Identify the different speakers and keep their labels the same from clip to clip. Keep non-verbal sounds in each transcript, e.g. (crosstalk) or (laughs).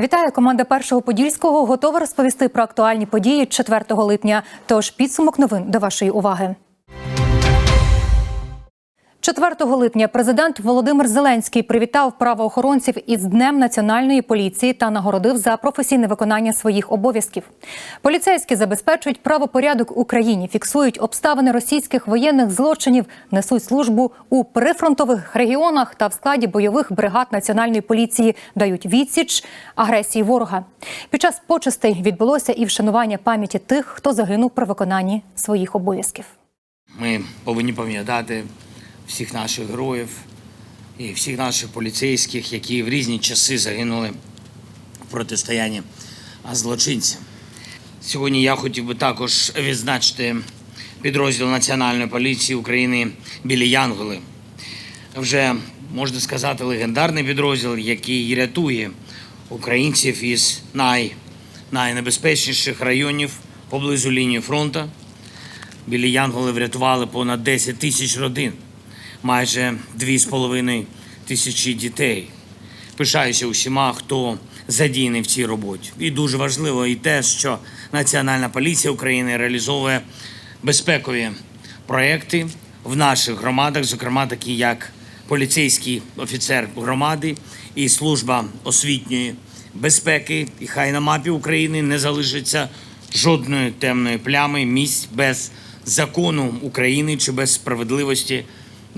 Speaker 1: Вітаю, команда першого подільського готова розповісти про актуальні події 4 липня. Тож підсумок новин до вашої уваги. 4 липня президент Володимир Зеленський привітав правоохоронців із Днем національної поліції та нагородив за професійне виконання своїх обов'язків. Поліцейські забезпечують правопорядок Україні, фіксують обставини російських воєнних злочинів, несуть службу у прифронтових регіонах та в складі бойових бригад національної поліції дають відсіч агресії ворога. Під час почестей відбулося і вшанування пам'яті тих, хто загинув при виконанні своїх обов'язків.
Speaker 2: Ми повинні пам'ятати всіх наших героїв і всіх наших поліцейських, які в різні часи загинули в протистоянні злочинцям. Сьогодні я хотів би також відзначити підрозділ Національної поліції України білі Янголи. Вже можна сказати, легендарний підрозділ, який рятує українців із най, найнебезпечніших районів поблизу лінії фронту. Білі Янголи врятували понад 10 тисяч родин, майже 2,5 тисячі дітей. Пишаюся усіма, хто задіяний в цій роботі. І дуже важливо і те, що Національна поліція України реалізовує безпекові проекти в наших громадах, зокрема такі як поліцейський офіцер громади і служба освітньої безпеки. І хай на мапі України не залишиться жодної темної плями місць без закону України чи без справедливості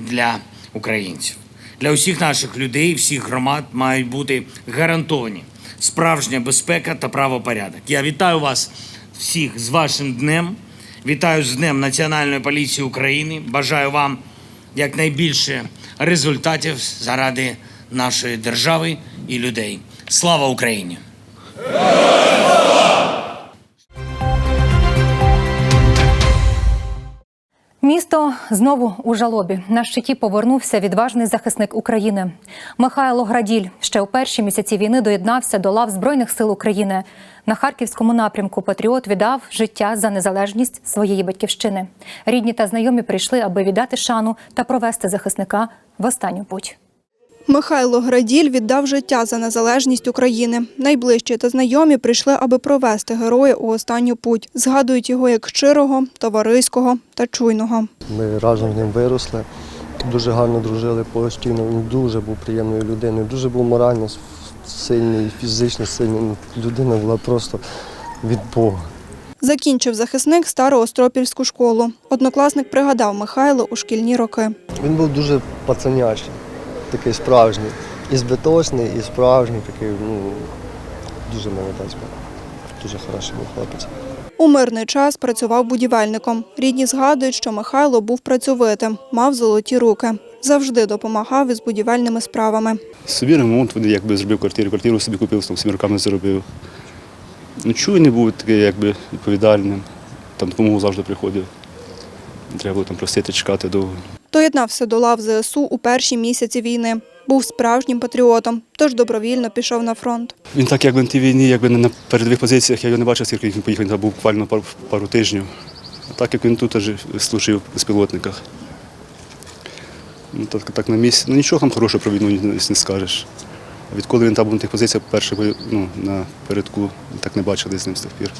Speaker 2: для українців. Для усіх наших людей, всіх громад мають бути гарантовані справжня безпека та правопорядок. Я вітаю вас всіх з вашим днем. Вітаю з Днем Національної поліції України. Бажаю вам якнайбільше результатів заради нашої держави і людей. Слава Україні!
Speaker 1: Місто знову у жалобі. На щиті повернувся відважний захисник України. Михайло Граділь ще у перші місяці війни доєднався до лав Збройних сил України. На харківському напрямку Патріот віддав життя за незалежність своєї батьківщини. Рідні та знайомі прийшли, аби віддати шану та провести захисника в останню путь.
Speaker 3: Михайло Граділь віддав життя за незалежність України. Найближчі та знайомі прийшли, аби провести героя у останню путь. Згадують його як щирого, товариського та чуйного.
Speaker 4: Ми разом з ним виросли, дуже гарно дружили постійно. Він дуже був приємною людиною, дуже був морально сильний, фізично сильний. Людина була просто від Бога.
Speaker 3: Закінчив захисник Староостропільську школу. Однокласник пригадав Михайло у шкільні роки.
Speaker 4: Він був дуже пацанячий, такий справжній. І збиточний, і справжній, такий, ну, дуже молодець був. Дуже хороший був хлопець.
Speaker 3: У мирний час працював будівельником. Рідні згадують, що Михайло був працьовитим, мав золоті руки. Завжди допомагав із будівельними справами.
Speaker 5: Собі ремонт якби зробив квартиру, квартиру собі купив, там собі роками заробив. Ну, чуйний був такий, якби відповідальним. Там допомогу завжди приходив. Треба було там просити, чекати довго.
Speaker 3: Доєднався до лав ЗСУ у перші місяці війни. Був справжнім патріотом, тож добровільно пішов на фронт.
Speaker 5: Він так, якби на тій війні, якби не на передових позиціях, я його не бачив, скільки він поїхав, він був буквально пару, пару тижнів. А так як він тут теж служив в безпілотниках. Ну, так, так на місці. Ну нічого там хорошого про війну не, не скажеш. А відколи він там був на тих позиціях, перше ну, на передку, так не бачили з ним з тих пір.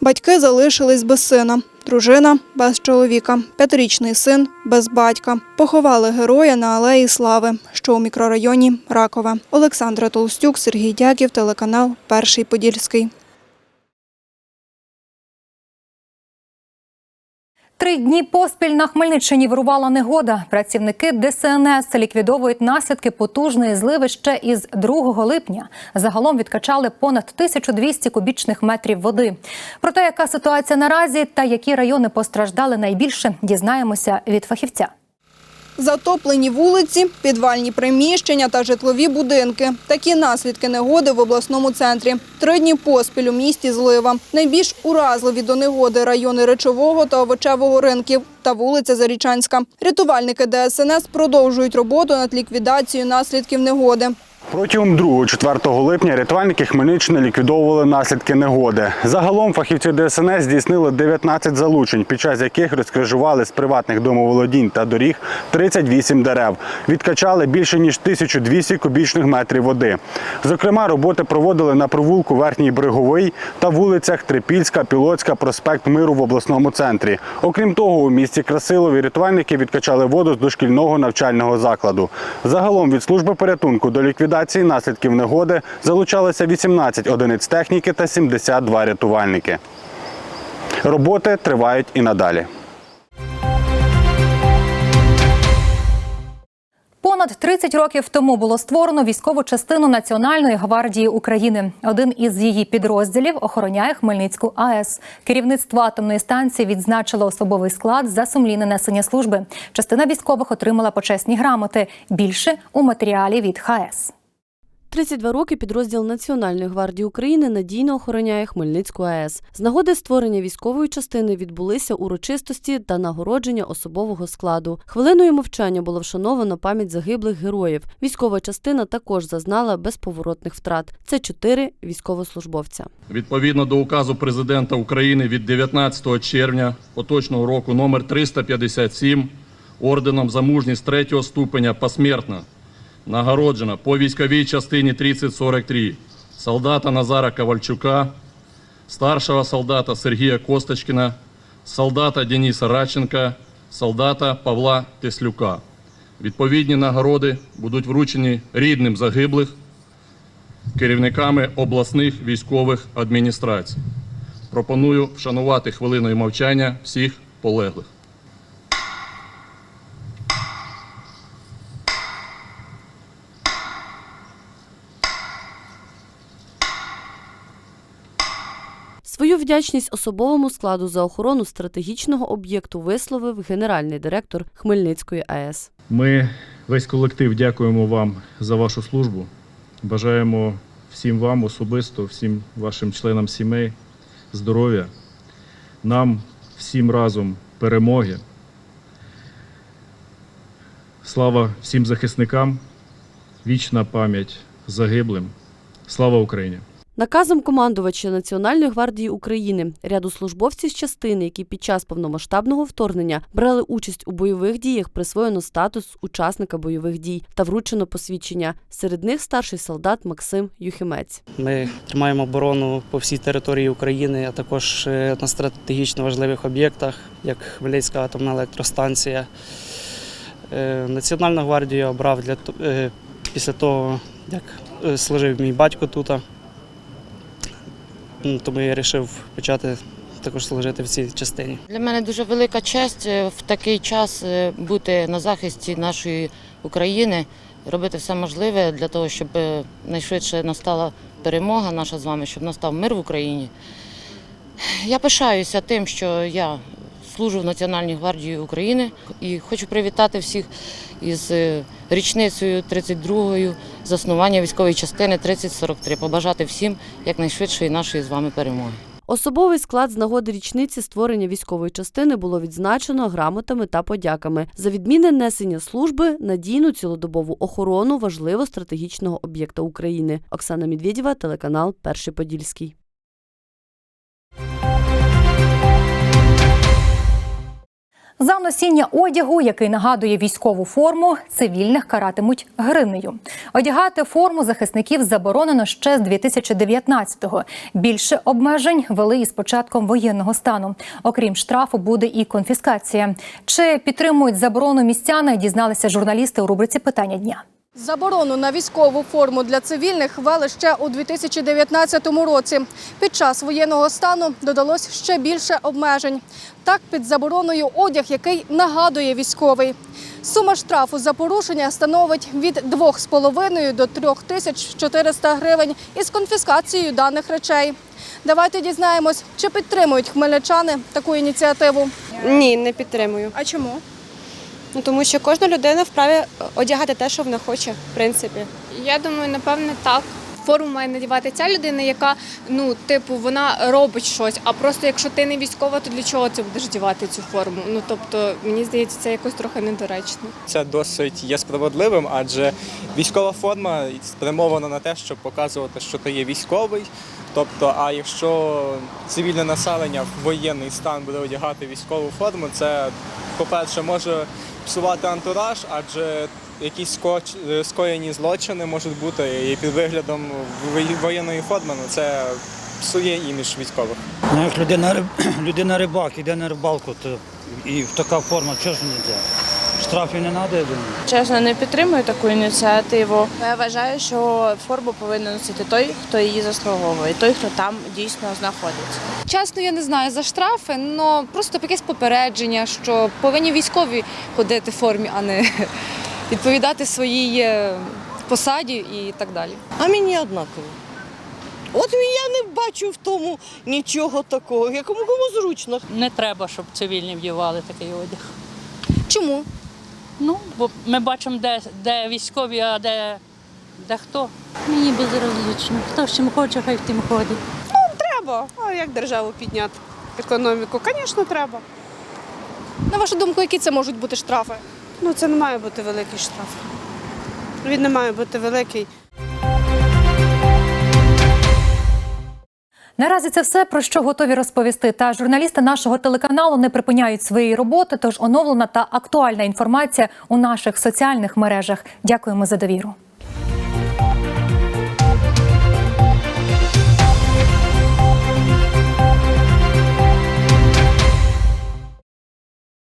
Speaker 3: Батьки залишились без сина, дружина без чоловіка, п'ятирічний син без батька. Поховали героя на алеї Слави, що у мікрорайоні Ракове. Олександра Толстюк, Сергій Дяків, телеканал Перший Подільський.
Speaker 1: Три дні поспіль на Хмельниччині вирувала негода. Працівники ДСНС ліквідовують наслідки потужної зливи ще із 2 липня. Загалом відкачали понад 1200 кубічних метрів води. Про те, яка ситуація наразі та які райони постраждали найбільше, дізнаємося від фахівця.
Speaker 3: Затоплені вулиці, підвальні приміщення та житлові будинки. Такі наслідки негоди в обласному центрі. Три дні поспіль у місті злива. Найбільш уразливі до негоди райони речового та овочевого ринків та вулиця Зарічанська. Рятувальники ДСНС продовжують роботу над ліквідацією наслідків негоди.
Speaker 5: Протягом 2-4 липня рятувальники Хмельниччини ліквідовували наслідки негоди. Загалом фахівці ДСНС здійснили 19 залучень, під час яких розкрижували з приватних домоволодінь та доріг 38 дерев. Відкачали більше ніж 1200 кубічних метрів води. Зокрема, роботи проводили на провулку Верхній Бриговий та вулицях Трипільська, Пілоцька, проспект Миру в обласному центрі. Окрім того, у місті Красилові рятувальники відкачали воду з дошкільного навчального закладу. Загалом від служби порятунку до ліквідації наслідків негоди залучалися 18 одиниць техніки та 72 рятувальники. Роботи тривають і надалі.
Speaker 1: Понад 30 років тому було створено військову частину Національної гвардії України. Один із її підрозділів охороняє Хмельницьку АЕС. Керівництво атомної станції відзначило особовий склад за сумлінне несення служби. Частина військових отримала почесні грамоти. Більше у матеріалі від ХАЕС.
Speaker 6: 32 роки підрозділ Національної гвардії України надійно охороняє Хмельницьку АЕС. З нагоди створення військової частини відбулися урочистості та нагородження особового складу. Хвилиною мовчання було вшановано пам'ять загиблих героїв. Військова частина також зазнала безповоротних втрат. Це чотири військовослужбовця.
Speaker 7: Відповідно до указу президента України від 19 червня поточного року номер 357 орденом за мужність третього ступеня посмертно нагороджена по військовій частині 3043 солдата Назара Ковальчука, старшого солдата Сергія Косточкіна, солдата Дениса Радченка, солдата Павла Теслюка. Відповідні нагороди будуть вручені рідним загиблих керівниками обласних військових адміністрацій. Пропоную вшанувати хвилиною мовчання всіх полеглих.
Speaker 6: Свою вдячність особовому складу за охорону стратегічного об'єкту висловив генеральний директор Хмельницької АЕС.
Speaker 7: Ми весь колектив дякуємо вам за вашу службу. Бажаємо всім вам особисто, всім вашим членам сімей здоров'я, нам всім разом перемоги. Слава всім захисникам, вічна пам'ять загиблим. Слава Україні!
Speaker 6: Наказом командувача Національної гвардії України ряду службовців з частини, які під час повномасштабного вторгнення брали участь у бойових діях, присвоєно статус учасника бойових дій та вручено посвідчення. Серед них старший солдат Максим Юхимець.
Speaker 8: Ми тримаємо оборону по всій території України, а також е, на стратегічно важливих об'єктах, як Хмельницька атомна електростанція. Е, Національну гвардію обрав для е, після того, як служив мій батько тут. Тому я вирішив почати також служити в цій частині.
Speaker 9: Для мене дуже велика честь е, в такий час е, бути на захисті нашої України, робити все можливе для того, щоб е, найшвидше настала перемога наша з вами, щоб настав мир в Україні. Я пишаюся тим, що я служу в Національній гвардії України і хочу привітати всіх із е, річницею 32-ю заснування військової частини 3043. Побажати всім якнайшвидшої нашої з вами перемоги.
Speaker 6: Особовий склад з нагоди річниці створення військової частини було відзначено грамотами та подяками за відмінне несення служби, надійну цілодобову охорону важливо стратегічного об'єкта України. Оксана Медведєва, телеканал Перший Подільський.
Speaker 1: За носіння одягу, який нагадує військову форму, цивільних каратимуть гривнею. Одягати форму захисників заборонено ще з 2019-го. Більше обмежень вели із початком воєнного стану. Окрім штрафу, буде і конфіскація. Чи підтримують заборону містяни? Дізналися журналісти у рубриці Питання дня.
Speaker 3: Заборону на військову форму для цивільних ввели ще у 2019 році. Під час воєнного стану додалось ще більше обмежень. Так, під забороною одяг, який нагадує військовий. Сума штрафу за порушення становить від 2,5 до 3400 гривень із конфіскацією даних речей. Давайте дізнаємось, чи підтримують хмельничани таку ініціативу.
Speaker 10: Ні, не підтримую.
Speaker 3: А чому?
Speaker 10: Ну тому що кожна людина вправі одягати те, що вона хоче, в принципі.
Speaker 11: Я думаю, напевне, так. форму має надівати ця людина, яка ну, типу, вона робить щось. А просто якщо ти не військова, то для чого ти будеш вдівати цю форму? Ну тобто, мені здається, це якось трохи недоречно.
Speaker 12: Це досить є справедливим, адже військова форма спрямована на те, щоб показувати, що ти є військовий. Тобто, а якщо цивільне населення в воєнний стан буде одягати військову форму, це, по-перше, може псувати антураж, адже якісь е, скоєні злочини можуть бути і під виглядом воєнної форми, ну це псує імідж військових.
Speaker 13: Ну, як людина, (clears throat) людина рибак іде на рибалку, то і така форма, чого ж не йде? Штрафів не треба, я думаю.
Speaker 14: Чесно, не підтримую таку ініціативу. Я вважаю, що форму повинен носити той, хто її заслуговує, той, хто там дійсно знаходиться.
Speaker 11: Чесно, я не знаю за штрафи, але просто якесь попередження, що повинні військові ходити в формі, а не (laughs) відповідати своїй е, посаді і так далі.
Speaker 14: А мені однаково. От я не бачу в тому нічого такого, якому кому зручно.
Speaker 15: Не треба, щоб цивільні вдівали такий одяг.
Speaker 11: Чому?
Speaker 15: Ну, бо ми бачимо, де, де військові, а де, де хто. Мені безразлично. Хто з чим хоче, хай в тим ходить.
Speaker 10: Ну, треба. А як державу підняти? Економіку, звісно, треба.
Speaker 11: На вашу думку, які це можуть бути штрафи?
Speaker 10: Ну це не має бути великий штраф. Він не має бути великий.
Speaker 1: Наразі це все про що готові розповісти. Та журналісти нашого телеканалу не припиняють своєї роботи. Тож оновлена та актуальна інформація у наших соціальних мережах. Дякуємо за довіру.